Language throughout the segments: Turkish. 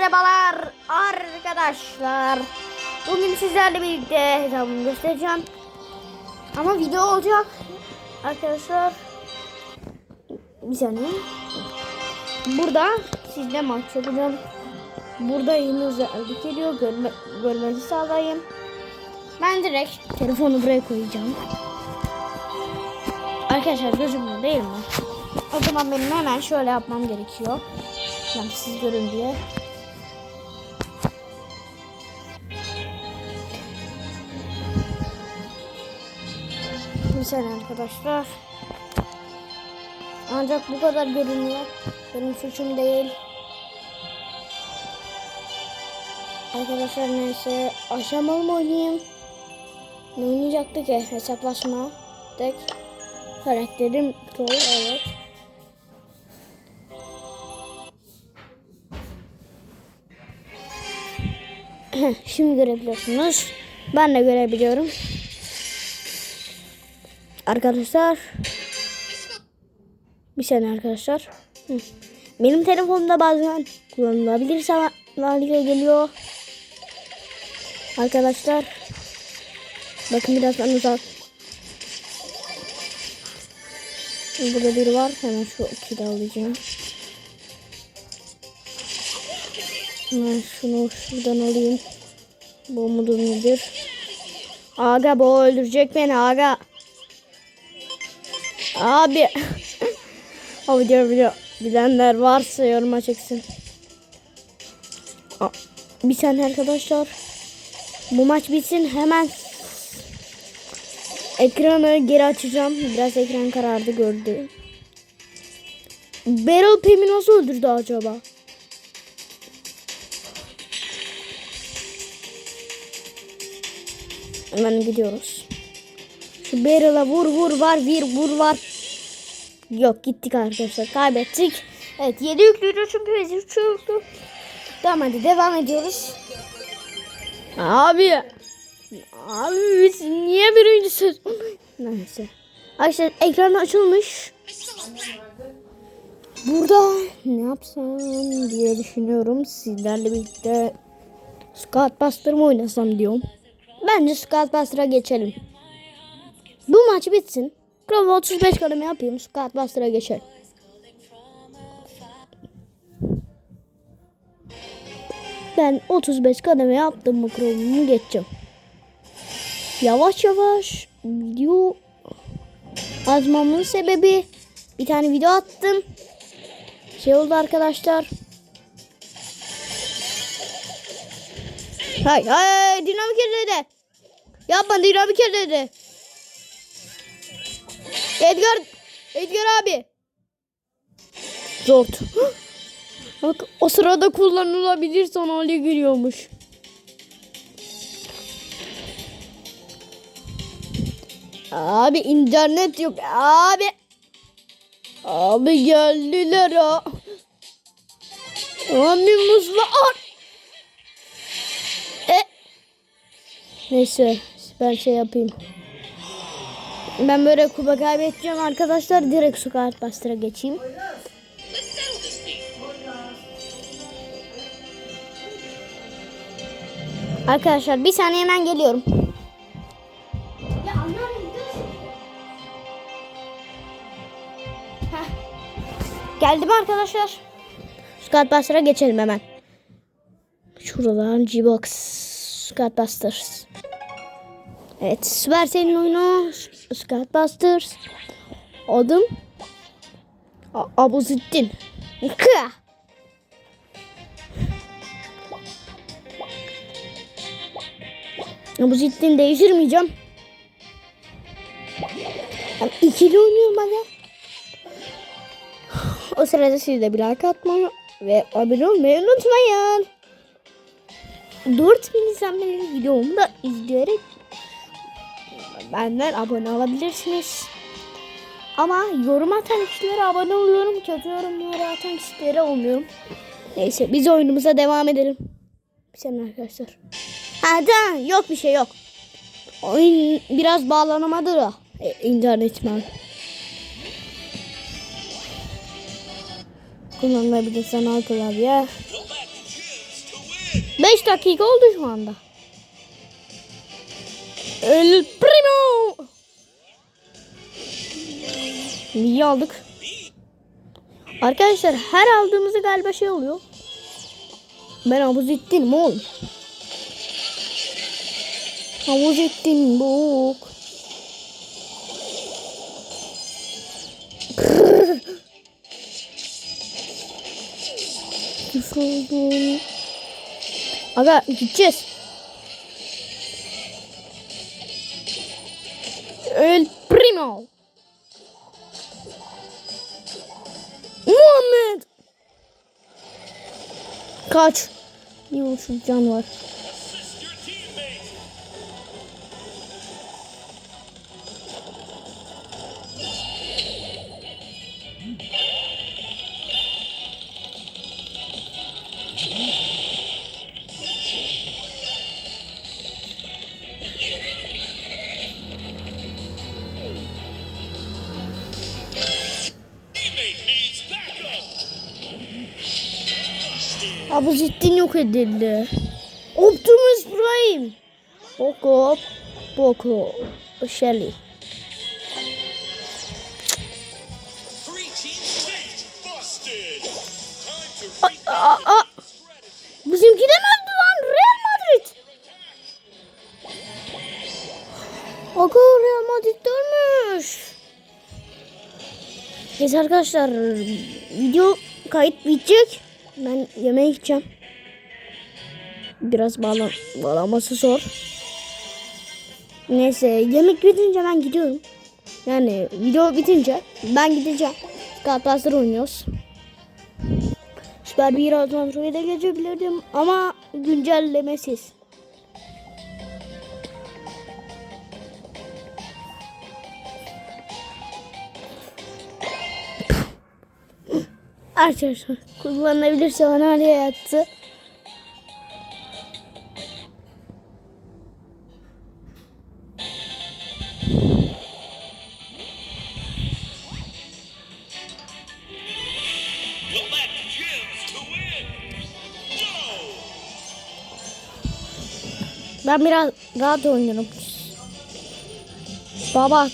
Merhabalar arkadaşlar. Bugün sizlerle birlikte hesabımı göstereceğim. Ama video olacak. Arkadaşlar. Bir saniye. Burada sizle maç yapacağım. Burada yeni özellik geliyor. Görme, görmenizi sağlayayım. Ben direkt telefonu buraya koyacağım. Arkadaşlar gözümde değil mi? O zaman benim hemen şöyle yapmam gerekiyor. Yani siz görün diye. Saniye arkadaşlar. Ancak bu kadar görünüyor. Benim suçum değil. Arkadaşlar neyse aşamalı mı oynayayım? Ne oynayacaktık ki? Hesaplaşma. Tek. Karakterim Troll evet. Şimdi görebiliyorsunuz. Ben de görebiliyorum. Arkadaşlar. Bir saniye arkadaşlar. Benim telefonumda bazen kullanılabilir hale geliyor. Arkadaşlar. Bakın birazdan uzak. Burada biri var. Hemen şu ikili alacağım. Hemen şunu şuradan alayım. Bu mudur nedir? Aga bu öldürecek beni aga. Abi. o video video bilenler varsa yoruma çeksin. Bir saniye arkadaşlar. Bu maç bitsin hemen ekranı geri açacağım. Biraz ekran karardı gördü. Beryl Pim'i nasıl öldürdü acaba? Hemen gidiyoruz. Şu Beryl'a vur vur var vir vur var. Yok gittik arkadaşlar kaybettik. Evet 7 yüklüydü çünkü 7 yüklü. Tamam hadi devam ediyoruz. Abi. Abi biz niye birincisiz? Neyse. Arkadaşlar ekran açılmış. Burada ne yapsam diye düşünüyorum. Sizlerle birlikte Scout Buster mı oynasam diyorum. Bence Scout Buster'a geçelim. Bu maç bitsin. Chrome 35 kademe yapayım. Scout Buster'a geçelim. Ben 35 kademe yaptım mı Chrome'umu geçeceğim. Yavaş yavaş video atmamın sebebi bir tane video attım. Şey oldu arkadaşlar. Hay hay dinamik dedi. Yapma dinamik dedi. Edgar Edgar abi. Zor. Bak o sırada kullanılabilir son hale giriyormuş. Abi internet yok abi. Abi geldiler ha. Abi muzla at. E. Neyse ben şey yapayım. Ben böyle kupa kaybedeceğim arkadaşlar. Direkt Scarlet Buster'a geçeyim. Arkadaşlar bir saniye hemen geliyorum. Ya. Heh. Geldim arkadaşlar. Scout Buster'a geçelim hemen. Şuradan G-Box Scout Busters. Evet Supercell'in oyunu Scout Busters. Adım A- Abuzettin. Kıa. Abuzettin değiştirmeyeceğim. Ben ikili oynuyorum ben O sırada siz de bir like atmayı ve abone olmayı unutmayın. 4000 izlenmeli videomu da izleyerek benden abone olabilirsiniz. Ama yorum atan kişilere abone oluyorum. Kötü yorumları atan kişilere olmuyorum. Neyse biz oyunumuza devam edelim. Bir saniye arkadaşlar. Ha tamam yok bir şey yok. Oyun biraz bağlanamadı da. E, internet ben. Kullanılabilir sanal klavye. 5 dakika oldu şu anda. El Primo. İyi aldık. Arkadaşlar her aldığımızda galiba şey oluyor. Ben havuz ettim oğlum. Havuz ettin bok. Aga gideceğiz. Primo. Muhammed. Kaç. Bir buçuk can var. Abuzettin yok edildi. Optimus Prime. Boko. Boko. Shelly. Aa, aa. Bizimki de mi öldü lan? Real Madrid. Aga Real Madrid ölmüş. Neyse arkadaşlar video kayıt bitecek. Ben yemeğe gideceğim. Biraz bağla bağlaması zor. Neyse yemek bitince ben gidiyorum. Yani video bitince ben gideceğim. Galatasaray oynuyoruz. Süper bir Advantro'ya da geçebilirdim ama güncellemesiz. Arkadaşlar kullanılabilirse bana win. Go. Ben biraz rahat oynuyorum. Baba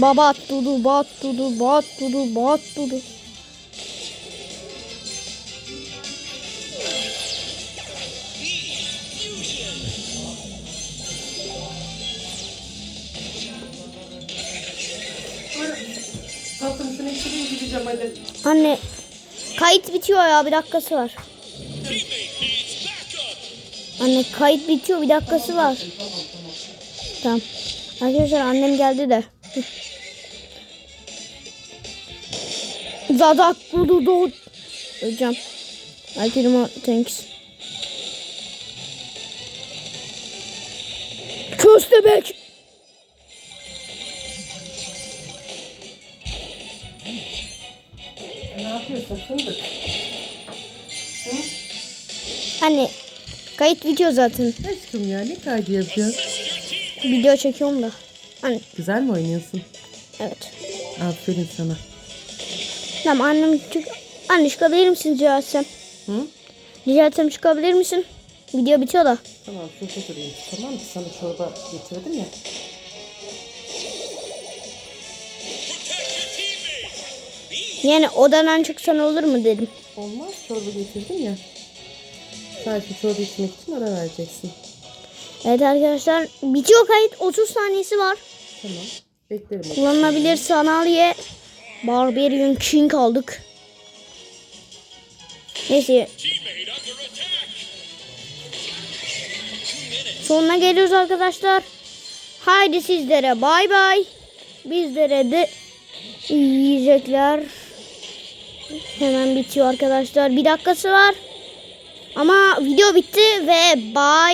baba dudu bat dudu bat dudu bat dudu. Anne kayıt bitiyor ya bir dakikası var. Anne kayıt bitiyor bir dakikası var. Tamam. Arkadaşlar annem geldi de. Zadak budu doğ. Hocam. Alperima thanks. Köstebek. Ne yapıyorsun fındık? Anne kayıt bitiyor zaten. Aşkım ya ne kaydı yapıyorsun? Video çekiyorum da. Anne Güzel mi oynuyorsun? evet. Aferin sana. Tamam annem çık. Anne çıkabilir misin rica etsem? Hı? Rica etsem çıkabilir misin? Video bitiyor da. Tamam şurada durayım. Tamam mı? Sana çorba getirdim ya. Yani odadan çıksan olur mu dedim. Olmaz çorba getirdim ya. Sadece çorba içmek için ara vereceksin. Evet arkadaşlar bitiyor kayıt 30 saniyesi var. Tamam. Beklerim. Kullanılabilir sanalye Barbarian King aldık. Neyse sonuna geliyoruz arkadaşlar. Haydi sizlere bay bay. Bizlere de yiyecekler. Hemen bitiyor arkadaşlar. Bir dakikası var. Ama video bitti ve bay.